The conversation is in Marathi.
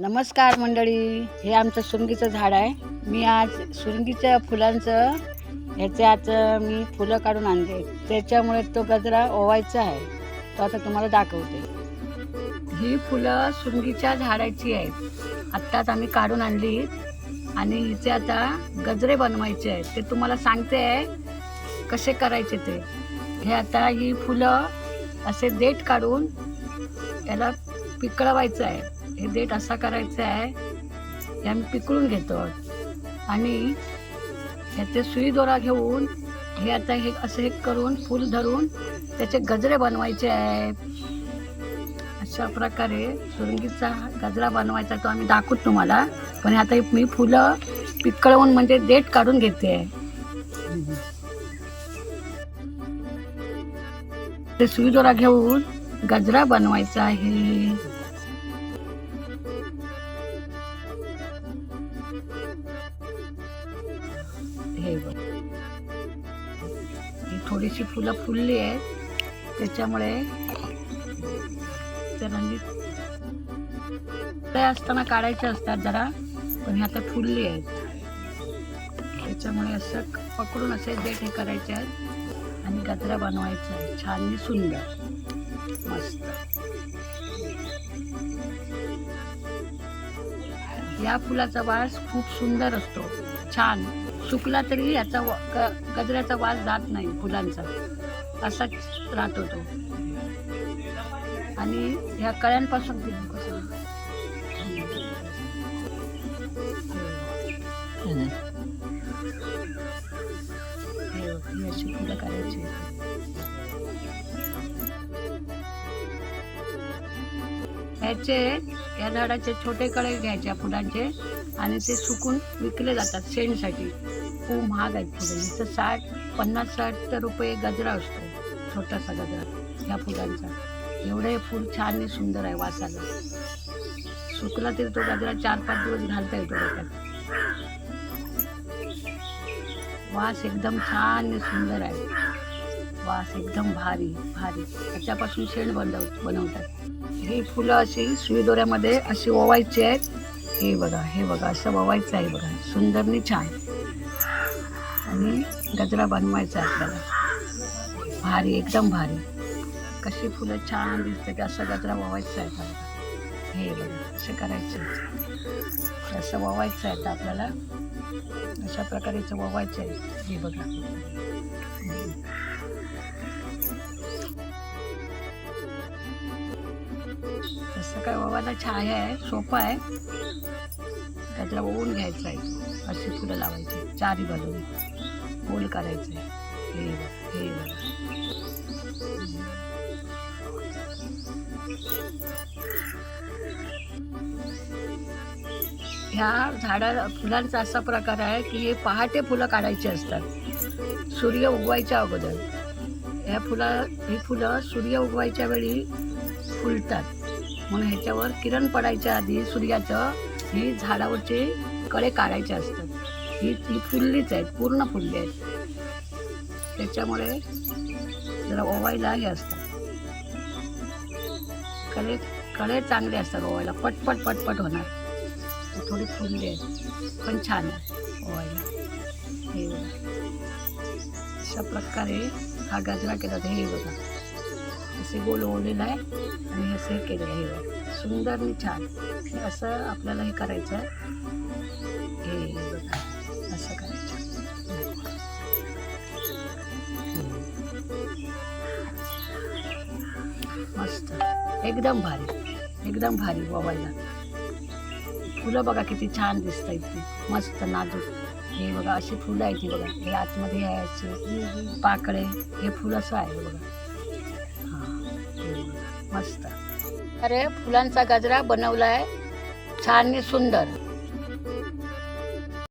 नमस्कार मंडळी हे आमचं सुरंगीचं झाड आहे. मी आज सुरंगीच्या फुलांचं ह्याचे आज मी फुलं काढून आणले. त्याच्यामुळे तो गजरा ओवायचा आहे. तो आता तुम्हाला दाखवते. ही फुलं सुरंगीच्या झाडाची आहेत. आत्ताच आम्ही काढून आणली. आणि हिचे आता गजरे बनवायचे आहेत. ते तुम्हाला सांगते आहे कसे करायचे ते. हे आता ही फुलं असे देठ काढून याला पिकळवायचं आहे. हे देठ असा करायचा आहे हे आम्ही पिकळून घेतो. आणि ह्याचे सुई दोरा घेऊन हे आता हे असं हे करून फूल धरून त्याचे गजरे बनवायचे आहेत. अशा प्रकारे सुरंगीचा गजरा बनवायचा तो आम्ही दाखवतो तुम्हाला. पण आता मी फुलं पिकळवून म्हणजे देठ काढून घेते. ते सुई दोरा घेऊन गजरा बनवायचा आहे. थोडीशी फुलं फुलली आहेत. त्याच्यामुळे त्या असताना काढायचे असतात जरा पण हे आता फुलली आहेत. त्याच्यामुळे असं पकडून असे देठ हे करायचे आहेत आणि गजरा बनवायचा आहे छान आणि सुंदर. मस्त. या फुलाचा वास खूप सुंदर असतो. छान. सुकला तरी याचा गजऱ्याचा वास जात नाही फुलांचा. असाच राहतो तो आणि ह्या कळ्यांपासून करायची ह्याचे या झाडाचे छोटे कळे घ्यायचे फुलांचे आणि ते सुकून विकले जातात शेणसाठी. खूप महाग आहेत फुलं. इथं साठ पन्नास साठ रुपये गजरा असतो छोटासा गजरा या फुलांचा. एवढं हे फूल छान आणि सुंदर आहे वासाला. सुकला तरी तो गजरा चार पाच दिवस घालता येतो डोक्यात. वास एकदम छान आणि सुंदर आहे. वास एकदम भारी भारी. त्याच्यापासून शेण बनव बनवतात. ही फुलं अशी सुईदोऱ्यामध्ये अशी ओवायची आहेत. हे बघा हे बघा असं ओवायचं आहे बघा. सुंदर आणि छान. आणि गजरा बनवायचा आहे आपल्याला. भारी एकदम भारी. कशी फुलं छान दिसते की असं गजरा ओवायचा आहे हे बघा असं करायचं. असं ओवायचं आहे आता आपल्याला. अशा प्रकारेचं ओवायचं आहे. हे बघा. तसं काय ओवायला छाया आहे सोपं आहे. त्यातला ओवून घ्यायचं आहे अशी फुलं लावायची. चारी बाजूने. गोल करायचं आहे हे बघ, हे बघा. ह्या झाडा फुलांचा असा प्रकार आहे की हे पहाटे फुलं काढायची असतात. सूर्य उगवायच्या अगोदर. ह्या फुला ही फुलं सूर्य उगवायच्या वेळी फुलतात. म्हणून ह्याच्यावर किरण पडायच्या आधी सूर्याचं ही झाडावरचे कळे काढायचे असतात. ही ही फुललीच आहेत पूर्ण फुलली आहेत. त्याच्यामुळे जरा ओवायला हे असतात. कळे कळे चांगले असतात ओवायला पटपट पटपट होणार. ती थोडी फुलले पण छान आहे. हे बघा. अशा प्रकारे हा गजरा केला तर हे बघा. असे गोल ओवलेला आहे आणि असे हे केलं हे बघा. सुंदर आणि छान. हे असं आपल्याला हे करायचं आहे. हे बघा. असं करायचं मस्त. एकदम भारी. एकदम भारी मोबाईलला फुलं बघा किती छान दिसत ती मस्त नाजूक. हे बघा अशी फुलं आहेत ती बघा. हे आतमध्ये आहे असे पाकळे. हे फुल असं आहे बघा. हां मस्त. अरे फुलांचा गजरा बनवला आहे छान आणि सुंदर.